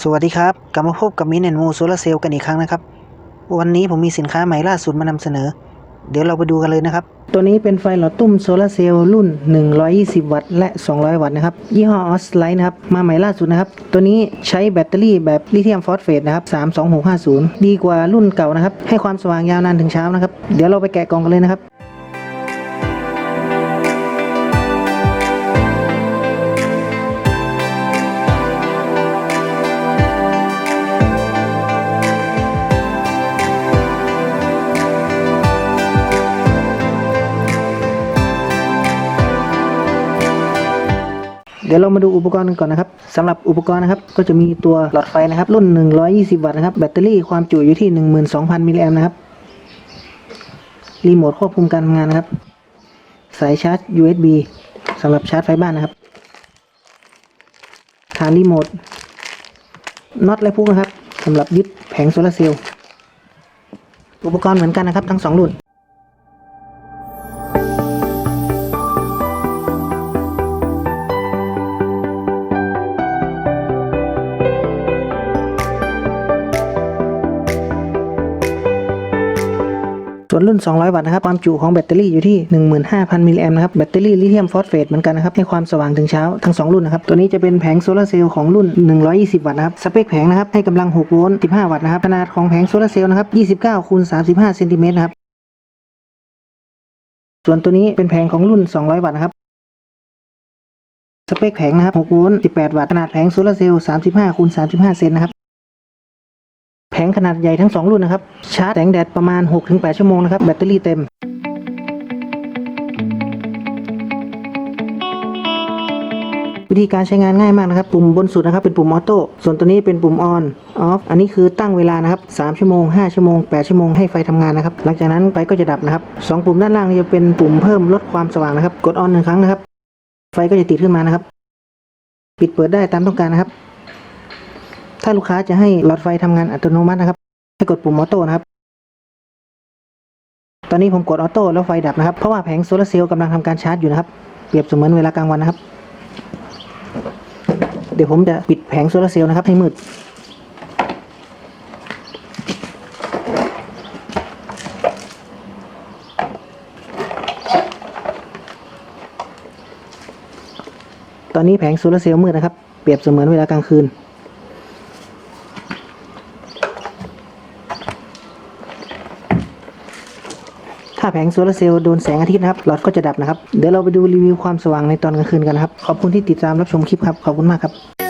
สวัสดีครับ กลับมาพบกับมินแอนมูโซลาเซลล์กันอีกครั้งนะครับ วันนี้ผมมีสินค้าใหม่ล่าสุดมานำเสนอ เดี๋ยวเราไปดูกันเลยนะครับ ตัวนี้เป็นไฟหลอดตุ้มโซลาเซลล์รุ่น 120 วัตต์และ 200 วัตต์นะครับ ยี่ห้อออสไลท์นะครับ มาใหม่ล่าสุดนะครับ ตัวนี้ใช้แบตเตอรี่แบบลิเธียมฟอสเฟตนะครับ 32650 ดีกว่ารุ่นเก่านะครับ ให้ความสว่างยาวนานถึงเช้านะครับ เดี๋ยวเราไปแกะกล่องกันเลยนะครับ เดี๋ยวเรามาดูอุปกรณ์กันก่อนนะครับสำหรับอุปกรณ์นะครับก็จะมีตัวหลอดไฟนะครับ รุ่น 120 วัตต์นะครับแบตเตอรี่ความจุอยู่ที่ 12,000มิลลิแอมป์นะครับรีโมทควบคุมการทำงานนะครับ สายชาร์จ USB สำหรับชาร์จไฟบ้านนะครับฐานรีโมทน็อตและพุกนะครับสำหรับยึดแผงโซลาร์เซลล์อุปกรณ์เหมือนกันนะครับ ทั้งสองรุ่น ส่วนรุ่น 200 วัตต์นะครับความจุของแบตเตอรี่อยู่ที่ 15,000 มิลลิแอมป์นะครับแบตเตอรี่ลิเธียมฟอสเฟตเหมือนกันนะครับให้ความสว่างถึงเช้าทั้ง 2 รุ่นนะครับตัวนี้จะเป็นแผงโซลาร์เซลล์ของรุ่น 120 วัตต์นะครับสเปคแผงนะครับให้กำลัง 6 โวลต์15 วัตต์นะครับขนาดของแผงโซลาร์เซลล์นะครับ29คูณ35เซนติเมตรนะครับส่วนตัวนี้เป็นแผงของรุ่น 200 วัตต์นะครับสเปคแผงนะครับ6โวลต์18 วัตต์ ขนาดแผงโซลาร์เซลล์ 35คูณ35 เซนนะครับ แผงขนาดใหญ่ทั้ง 2 รุ่นนะครับ ชาร์จแสงแดดประมาณ 6-8 ชั่วโมงนะครับ แบตเตอรี่เต็มวิธีการใช้งานง่ายมากนะครับปุ่มบนสุดนะครับเป็นปุ่มออโต้ส่วนตัวนี้เป็นปุ่มออนออฟอันนี้คือตั้งเวลานะครับ3ชั่วโมง 5 ชั่วโมง 8 ชั่วโมงให้ไฟทำงานนะครับ หลังจากนั้นไฟก็จะดับนะครับ2ปุ่มด้านล่างจะเป็นปุ่มเพิ่มลดความสว่างนะครับ กดออนหนึ่งครั้งนะครับ ไฟก็จะติดขึ้นมานะครับ ปิดเปิดได้ตามต้องการนะครับ ถ้าลูกค้าจะให้หลอดไฟทำงานอัตโนมัตินะครับให้กดปุ่มออโต้นะครับ ตอนนี้ผมกดออโต้แล้วไฟดับนะครับ เพราะว่าแผงโซลาร์เซลล์กำลังทำการชาร์จอยู่นะครับ เปรียบเสมือนเวลากลางวันนะครับ เดี๋ยวผมจะปิดแผงโซลาร์เซลล์นะครับให้มืดตอนนี้แผงโซลาร์เซลล์มืดนะครับ เปรียบเสมือนเวลากลางคืนาแผงโซลาร์เซลล์โดนแสงอาทิตย์นะครับหลอดก็จะดับนะครับ เดี๋ยวเราไปดูรีวิวความสว่างในตอนกลางคืนกันนะครับ ขอบคุณที่ติดตามรับชมคลิปครับ ขอบคุณมากครับ